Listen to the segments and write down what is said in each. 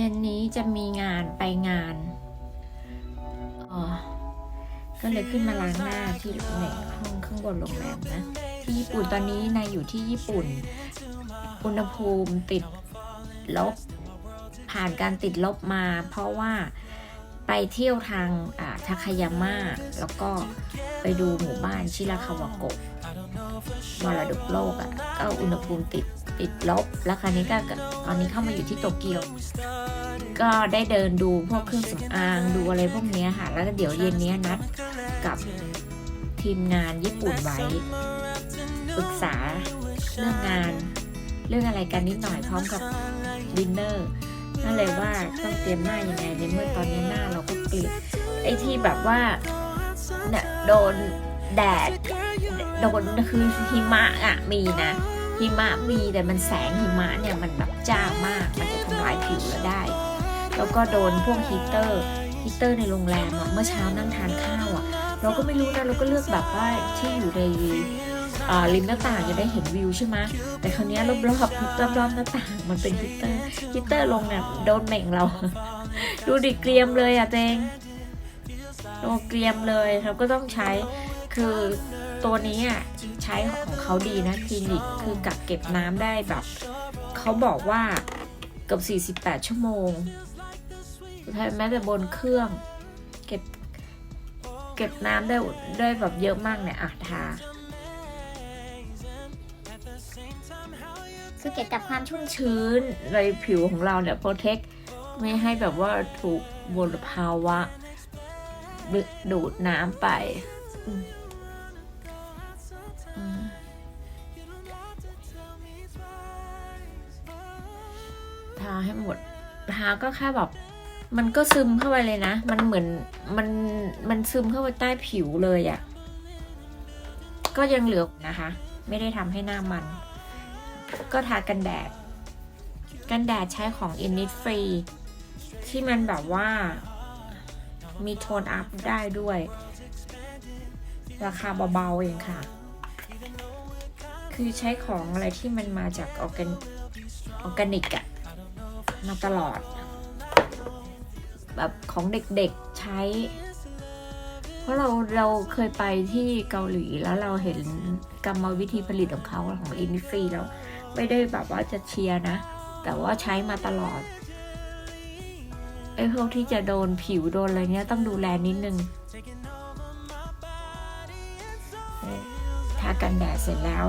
เย็นนี้จะมีงานไปงานอ๋อก็เลยขึ้นมาล้างหน้าที่ในห้องข้างบนโรงแรมนะ ที่ญี่ปุ่นตอนนี้นายอยู่ที่ญี่ปุ่น อุณหภูมิติดลบ ผ่านการติดลบมา เพราะว่าไปเที่ยวทางทาคายาม่าแล้วก็ไปดูหมู่บ้านชิราคาวาโกะมรดกโลกอะ่ะก็อุณหภูมิติดติดลบ แล้วคราวนี้ก็ตอนนี้เข้ามาอยู่ที่โตเกียว ก็ได้เดินดูพวกเครื่องสำอางดูอะไรพวกนี้ค่ะ แล้วก็เดี๋ยวเย็นนี้นัดกับทีมงานญี่ปุ่นไว้ปรึกษาเรื่องงาน เรื่องอะไรกันนิดหน่อยพร้อมกับดินเนอร์นั่นเลยว่าต้องเตรียมหน้ายังไงในเมื่อตอนนี้หน้าเราก็เกลียดไอ้ที่แบบว่าเนี่ยโดนแดดโดนคือหิมะอะมีนะหิมะมีแต่มันแสงหิมะเนี่ยมันแบบจ้ามาก มันจะทำลายผิวเราได้ แล้วก็โดนพวกฮีเตอร์ฮีเตอร์ในโรงแรมอะเมื่อเช้านั่งทานข้าวอะเราก็ไม่รู้นะเราก็เลือกแบบว่าที่อยู่ในริมหน้าต่างจะได้เห็นวิวใช่ไหมแต่คราวนี้ยรอบๆรอบๆหน้าต่างมันเป็นฮีเตอร์ฮีเตอร์ลงเนี่ยโดนเหม่งเรา ดูดิเกรียมเลยอะเตงโดนเกรียมเลยเราก็ต้องใช้คือตัวนี้อะใช้ของเขาดีนะคลินิกคือกักเก็บน้ำได้แบบ เขาบอกว่าเกือบ48 ชั่วโมง แม้แต่บนเครื่อง เก็บ เก็บน้ำได้ได้แบบเยอะมากเนี่ยอะทาคือเก็บกับความชุ่มชื้นในผิวของเราเนี่ยโปรเทคไม่ให้แบบว่าถูกมลภาวะ ดูดน้ำไป ทาให้หมด ทาก็แค่แบบ มันก็ซึมเข้าไปเลยนะ มันเหมือนมันมันซึมเข้าไปใต้ผิวเลยอะ่ะ ก็ยังเหลือนะคะ ไม่ได้ทำให้หน้ามัน ก็ทากันแดด กันแดดใช้ของ Innisfree ที่มันแบบว่ามีโทนอัพได้ด้วย ราคาเบาๆเองค่ะ คือใช้ของอะไรที่มันมาจากออร์แกนออร์แกนิกอะมาตลอด แบบของเด็กๆใช้ เพราะเราเราเคยไปที่เกาหลีแล้วเราเห็นกรรมวิธีผลิตของเขาของอินดิฟรีแล้วไม่ได้แบบว่าจะเชียร์นะ แต่ว่าใช้มาตลอดไอ้พวกที่จะโดนผิวโดนอะไรเนี้ยต้องดูแลนิดนึงทากันแดดเสร็จแล้ว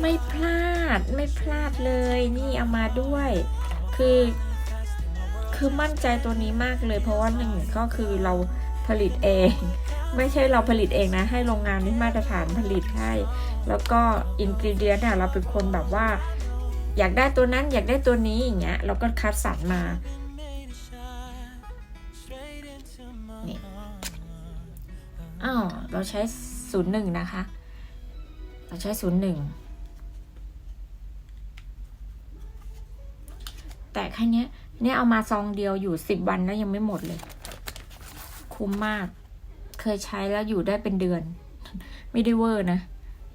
ไม่พลาดไม่พลาดเลย นี่เอามาด้วย คือ คือมั่นใจตัวนี้มากเลย เพราะว่าหนึ่งก็คือเราผลิตเอง ไม่ใช่เราผลิตเองนะ ให้โรงงานที่มาตรฐานผลิตให้ แล้วก็อินกิเดียนเนี่ยเราเป็นคนแบบว่า อยากได้ตัวนั้นอยากได้ตัวนี้อย่างเงี้ยเราก็คัดสรรมานี่อ้าวเราใช้ศูนย์หนึ่งนะคะ เราใช้ศูนย์หนึ่งแต่แค่เนี้ย เนี่ยเอามาซองเดียวอยู่สิบวันแล้วยังไม่หมดเลย คุ้มมาก เคยใช้แล้วอยู่ได้เป็นเดือน ไม่ได้เวอร์นะ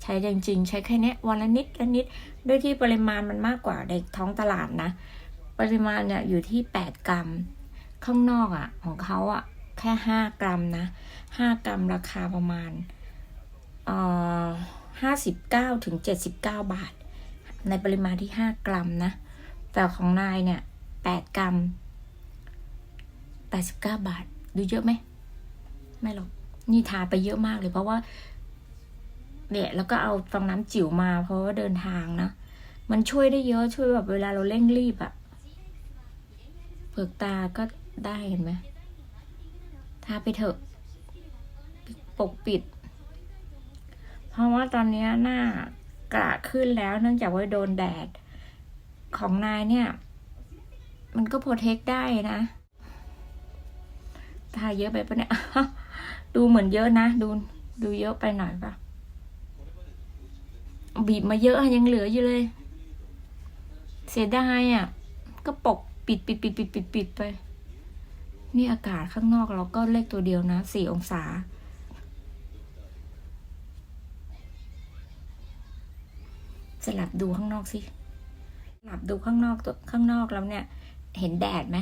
ใช้จริงๆ ใช้แค่เนี้ยวันละนิดละนิด ด้วยที่ปริมาณมันมากกว่าในท้องตลาดนะ ปริมาณเนี่ยอยู่ที่8กรัม ข้างนอกอะ่ะ ของเขาอะ่ะ แค่5กรัมนะ5กรัมราคาประมาณเอ่อ59ถึง79บาท ในปริมาณที่5กรัมนะ แต่ของนายเนี่ย 8 กรัม 89 บาท ดูเยอะไหม ไม่หรอก นี่ทาไปเยอะมากเลยเพราะว่าเนี่ยแล้วก็เอาฟองน้ำจิ๋วมา เพราะว่าเดินทางนะ มันช่วยได้เยอะช่วยแบบเวลาเราเร่งรีบอะเปลือกตาก็ได้เห็นไหมทาไปเถอะ ปกปิด เพราะว่าตอนนี้หน้ากระขึ้นแล้วเนื่องจากว่าโดนแดดของนายเนี่ย มันก็โปรเทคได้นะทาเยอะไปปะเนี่ย ดูเหมือนเยอะนะ ดูดูเยอะไปหน่อยปะบีบมาเยอะยังเหลืออยู่เลย เสียดายอะ ก็ปกปิดปิดปิดปิดปิดปิดไป นี่อากาศข้างนอกเราก็เลขตัวเดียวนะสี่องศาสลับดูข้างนอกสิหลับดูข้างนอกตัวข้างนอกแล้วเนี่ย เห็นแดดไหม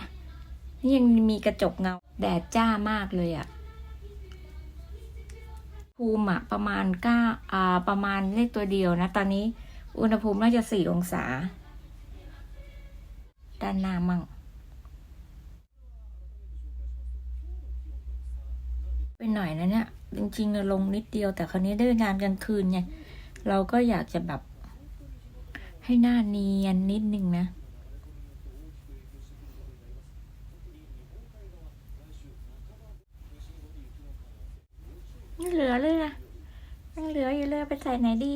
นี่ยังมีกระจกเงา แดดจ้ามากเลยอะภูมิอะประมาณเก้าอ่าประมาณเลขตัวเดียวนะ ตอนนี้อุณหภูมิน่าจะสี่องศา ด้านหน้ามั่งไปหน่อยนะเนี่ย จริงๆลงนิดเดียวแต่คราวนี้ได้งานกลางคืนไงเราก็อยากจะแบบ ให้หน้าเนียนนิดนึงนะ เหลือเลยนะยังเหลืออยู่เลยไปใส่ไหนดี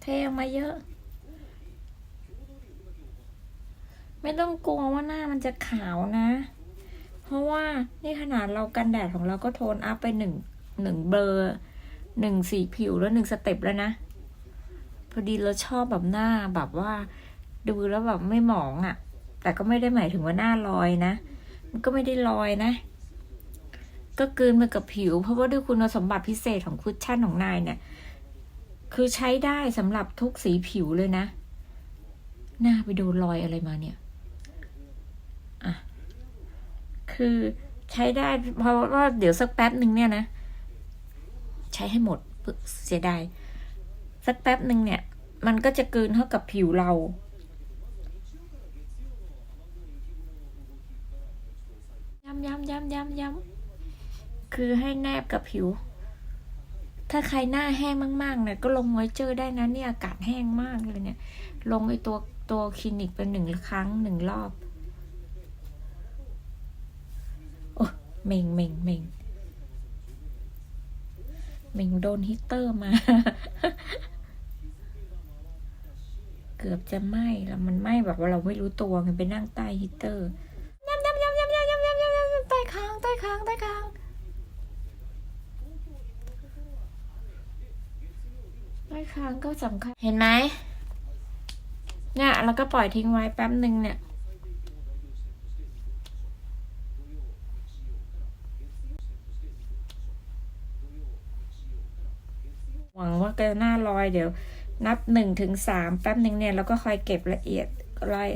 เทออกมาเยอะ ไม่ต้องกลัวว่าหน้ามันจะขาวนะ เพราะว่านี่ขนาดเรากันแดดของเราก็โทนอัพไปหนึ่งหนึ่งเบอร์หนึ่งสีผิวแล้วหนึ่งสเต็ปแล้วนะพอดีเราชอบแบบหน้าแบบว่า ดูแล้วแบบไม่หมองอะ่ะ แต่ก็ไม่ได้หมายถึงว่าหน้าลอยนะ มันก็ไม่ได้ลอยนะ ก็กลืนมากับผิว เพราะว่าด้วยคุณสมบัติพิเศษของคุชชั่นของนายเนี่ย คือใช้ได้สำหรับทุกสีผิวเลยนะ หน้าไปโดนรอยอะไรมาเนี่ยอะคือใช้ได้ เพราะว่าเดี๋ยวสักแป๊บหนึ่งเนี่ยนะ ใช้ให้หมดเสียดายสักแป๊บหนึ่งเนี่ย มันก็จะกลืนเข้ากับผิวเราย้ำย้ำย้ำย้ำย้ำ คือให้แนบกับผิว ถ้าใครหน้าแห้งมากๆเนี่ยก็ลงไว้เจอร์ได้นะเนี่ยอากาศแห้งมากเลยเนี่ย ลงไอตัวตัวคลินิกเป็นหนึ่งครั้งหนึ่งรอบ โอ้เมงเมงเมงเมงโดนฮิตเตอร์มา เกือบจะไหม้แล้วมันไหม้แบบว่าเราไม่รู้ตัวมันไปนั่งใต้ฮีตเตอร์ยำยำยำยำยำยำยำยำยำใต้คางใต้คางใต้คาง ใต้คางก็สำคัญ เห็นไหม เนี่ยเราก็ปล่อยทิ้งไว้แป๊บหนึ่งเนี่ย หวังว่าจะหน้าลอยเดี๋ยว นับหนึ่งถึงสามแป๊บหนึ่งเนี่ยเราก็คอยเก็บละเอียดรอย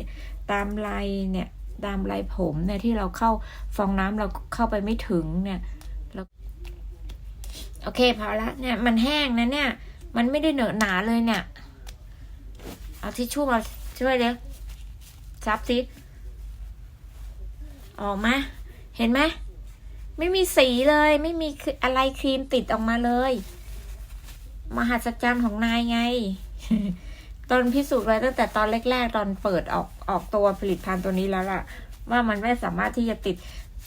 ตามลายเนี่ยตามลายผมเนี่ยที่เราเข้าฟองน้ำเราเข้าไปไม่ถึงเนี่ยโอเคพอละเนี่ยมันแห้งนะเนี่ย มันไม่ได้เหนอะหนาเลยเนี่ย เอาทิชชู่มาช่วยเร็วซับซิออกมา เห็นไหม ไม่มีสีเลย ไม่มีอะไรครีมติดออกมาเลย มหัศจรรย์ของนายไง ตอนพิสูจน์ไว้ตั้งแต่ตอนแรก ๆ ตอนเปิดออกออกตัวผลิตภัณฑ์ตัวนี้แล้วล่ะ ว่ามันไม่สามารถที่จะติด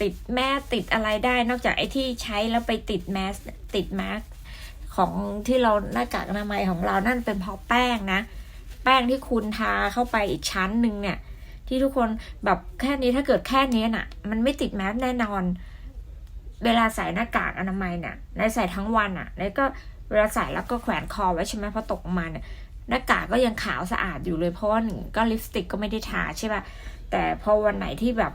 ติดแม่ติดอะไรได้ นอกจากไอ้ที่ใช้แล้วไปติดแมสติดแมส ของที่เราหน้ากากอนามัยของเรานั่นเป็นเพราะแป้งนะ แป้งที่คุณทาเข้าไปอีกชั้นหนึ่งเนี่ย ที่ทุกคนแบบแค่นี้ถ้าเกิดแค่นี้น่ะ มันไม่ติดแมสแน่นอน เวลาใส่หน้ากากอนามัยเนี่ยในใส่ทั้งวันอะ แล้วก็เวลาใส่แล้วก็แขวนคอไว้ใช่ไหมพอตกออกมาเนี่ยหน้ากากก็ยังขาวสะอาดอยู่เลยเพราะว่าหนึ่งก็ลิปสติกก็ไม่ได้ทาใช่ป่ะแต่พอวันไหนที่แบบ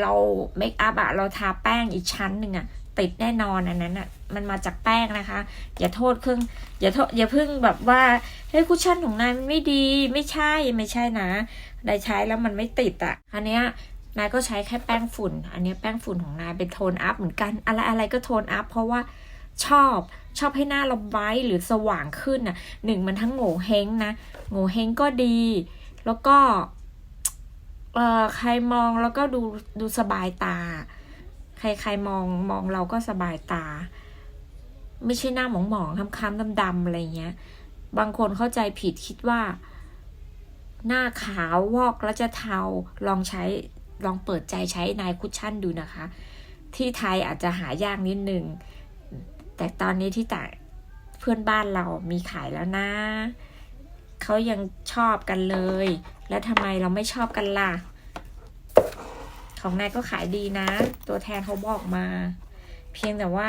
เราเมคอัพอะเราทาแป้งอีกชั้นหนึ่งอะติดแน่นอนอันนั้นอะ มันมาจากแป้งนะคะ อย่าโทษเครื่องอย่าโทษอย่าเพิ่งแบบว่าเฮ้ยคุชชั่นของนายมันไม่ดีไม่ใช่ไม่ใช่นะนายใช้แล้วมันไม่ติดอะอันเนี้ยนายก็ใช้แค่แป้งฝุ่น อันนี้แป้งฝุ่นของนายเป็นโทนอัพเหมือนกัน อะไรอะไรก็โทนอัพเพราะว่าชอบชอบให้หน้าเราไบรท์หรือสว่างขึ้นน่ะหนึ่งมันทั้งโง่เฮงนะโง่เฮงก็ดี แล้วก็เอ่อใครมองแล้วก็ดูดูสบายตา ใครใครมองมองเราก็สบายตา ไม่ใช่หน้าหมองหมองๆค้ำๆดำๆอะไรเงี้ย บางคนเข้าใจผิดคิดว่า หน้าขาววอกแล้วจะเทาลองใช้ลองเปิดใจใช้นายคุชชั่นดูนะคะ ที่ไทยอาจจะหายากนิดนึง แต่ตอนนี้ที่ต่างเพื่อนบ้านเรามีขายแล้วนะ เขายังชอบกันเลย แล้วทำไมเราไม่ชอบกันล่ะ ของนายก็ขายดีนะ ตัวแทนเขาบอกมา เพียงแต่ว่า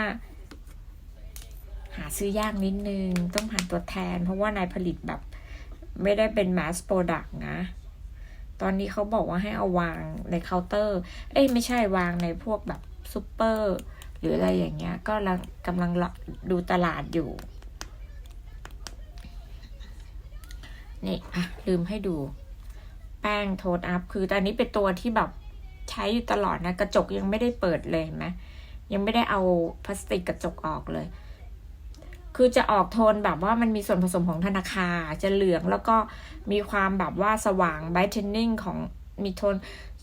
ซื้อยากนิดนึง ต้องผ่านตัวแทน เพราะว่านายผลิตแบบไม่ได้เป็น mass product นะ ตอนนี้เขาบอกว่าให้เอาวางในเคาน์เตอร์ เอ้ยไม่ใช่วางในพวกแบบซูเปอร์หรืออะไรอย่างเงี้ย ก็กำลังดูตลาดอยู่ นี่อะลืมให้ดู แป้งโทนอัพ คือตอนนี้เป็นตัวที่แบบใช้อยู่ตลอดนะ กระจกยังไม่ได้เปิดเลยเห็นไหมยังไม่ได้เอาพลาสติกกระจกออกเลย คือจะออกโทนแบบว่ามันมีส่วนผสมของธนาคารจะเหลืองแล้วก็มีความแบบว่าสว่าง brightening ของมีโทน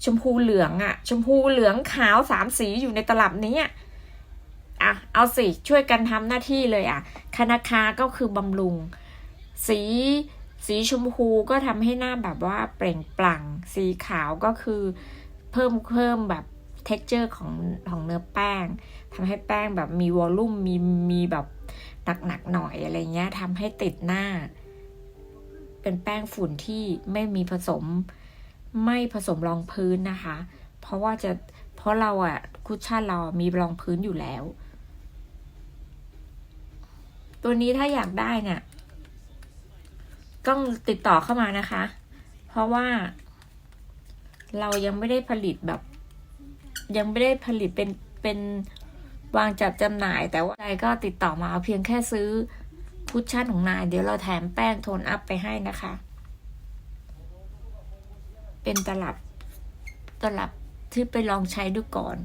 ชมพูเหลืองอะชมพูเหลืองขาวสามสีอยู่ในตลับนี้อะอะเอาสิช่วยกันทำหน้าที่เลยอะคณาคาก็คือบำรุง สีสีชมพูก็ทำให้หน้าแบบว่าเปล่งปลั่ง สีขาวก็คือเพิ่มเพิ่มแบบ t e x t อร์ของของเนื้อแป้งทำให้แป้งแบบมีวอลลุ่มมีมีแบบ หนักๆหน่อยอะไรเงี้ยทำให้ติดหน้า เป็นแป้งฝุ่นที่ไม่มีผสม ไม่ผสมรองพื้นนะคะ เพราะว่าจะเพราะเราอะคุชชั่นเรามีรองพื้นอยู่แล้ว ตัวนี้ถ้าอยากได้เนี่ย ต้องติดต่อเข้ามานะคะ เพราะว่า เรายังไม่ได้ผลิตแบบ ยังไม่ได้ผลิตเป็นเป็น วางจัดจำหน่าย แต่ว่าใครก็ติดต่อมาเอาเพียงแค่ซื้อคุชชั่นของนาย เดี๋ยวเราแถมแป้งโทนอัพไปให้นะคะ เป็นตลับตลับที่ไปลองใช้ดูก่อน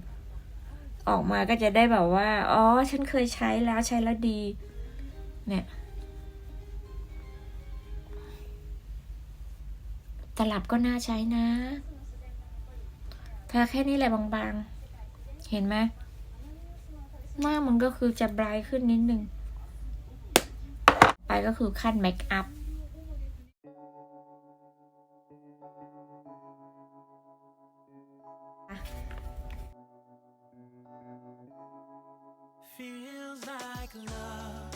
ออกมาก็จะได้แบบว่า อ๋อ ฉันเคยใช้แล้วใช้แล้วดี เนี่ยตลับก็น่าใช้นะ ทาแค่นี้แหละบางๆ เห็นไหม หน้ามันก็คือจะบรายขึ้นนิดนึง ไปก็คือขั้นเมคอัพ Feels like love.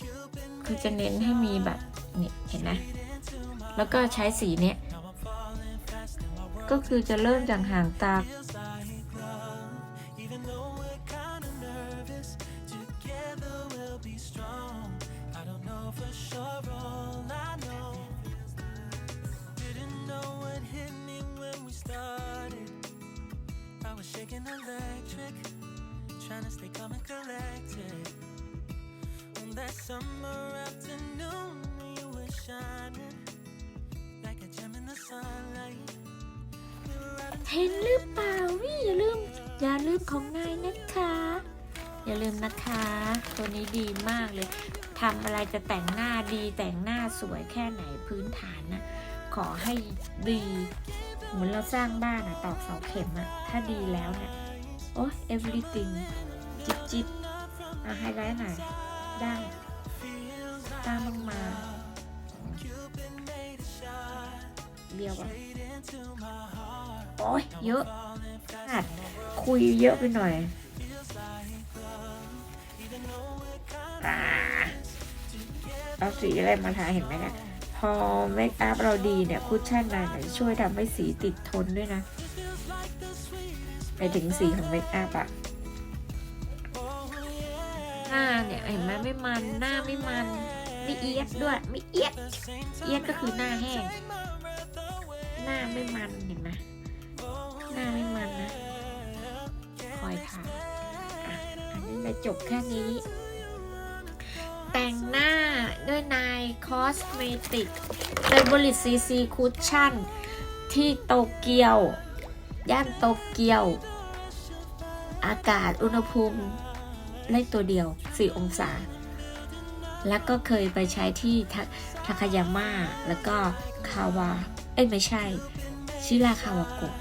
Cupid คือจะเน้นให้มีแบบนี่เห็นไหมแล้วก็ใช้สีเนี้ย now I'm falling fast and my world ก็คือจะเริ่มจากห่างตา shaking electric, trying to stay calm and collected. On that summer afternoon, you were shining like a gem in the sunlight. We were out in เห็นหรือเปล่าวิอย่าลืม อย่าลืมของนายนะคะ อย่าลืมนะคะ ตัวนี้ดีมากเลยทำอะไรจะแต่งหน้าดีแต่งหน้าสวยแค่ไหนพื้นฐานนะขอให้ดี เหมือนเราสร้างบ้านอะตอกเสาเข็มอะถ้าดีแล้วเนี่ย โอ้ย everything จิบจิบอะไฮไลท์หน่อยได้ตามลงมาเดียวอะโอ้ยเยอะอัดคุยเยอะไปหน่อยอเอาสีอะไรมาทาเห็นไหมเนี่ย พอเมคอัพเราดีเนี่ยคุชชั่นนายเนี่ยช่วยทำให้สีติดทนด้วยนะไปถึงสีของเมคอัพอะหน้าเนี่ยเห็นไหมไม่มันหน้าไม่มันไม่เอียดด้วยไม่เอียดเอียดก็คือหน้าแห้ง หน้าไม่มันเห็นไหมหน้าไม่มันนะ คอยทาอะอันนี้เลยจบแค่นี้ แต่งหน้า คอสเมติกเป็นบริษัทซีซีคุชชั่น ที่โตเกียว ย่านโตเกียว อากาศอุณหภูมิเลขตัวเดียว 4 องศา แล้วก็เคยไปใช้ที่ทาทาคายาม่า แล้วก็คาวา เอ้ยไม่ใช่ ชิราคาวาโกะ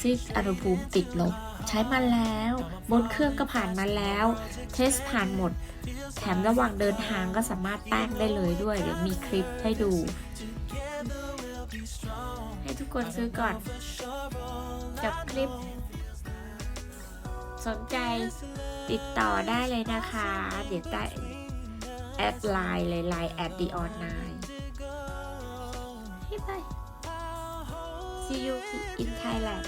ซึ่งอุณหภูมิติดลบ ใช้มาแล้ว บนเครื่องก็ผ่านมาแล้ว เทสผ่านหมด แถมระหว่างเดินทางก็สามารถแป้งได้เลยด้วย เดี๋ยวมีคลิปให้ดู ให้ทุกคนซื้อก่อนจบคลิป สนใจติดต่อได้เลยนะคะ เดี๋ยวได้แอดไลน์เลยไลน์แอดดีออนไลน์บ๊ายบาย see you in Thailand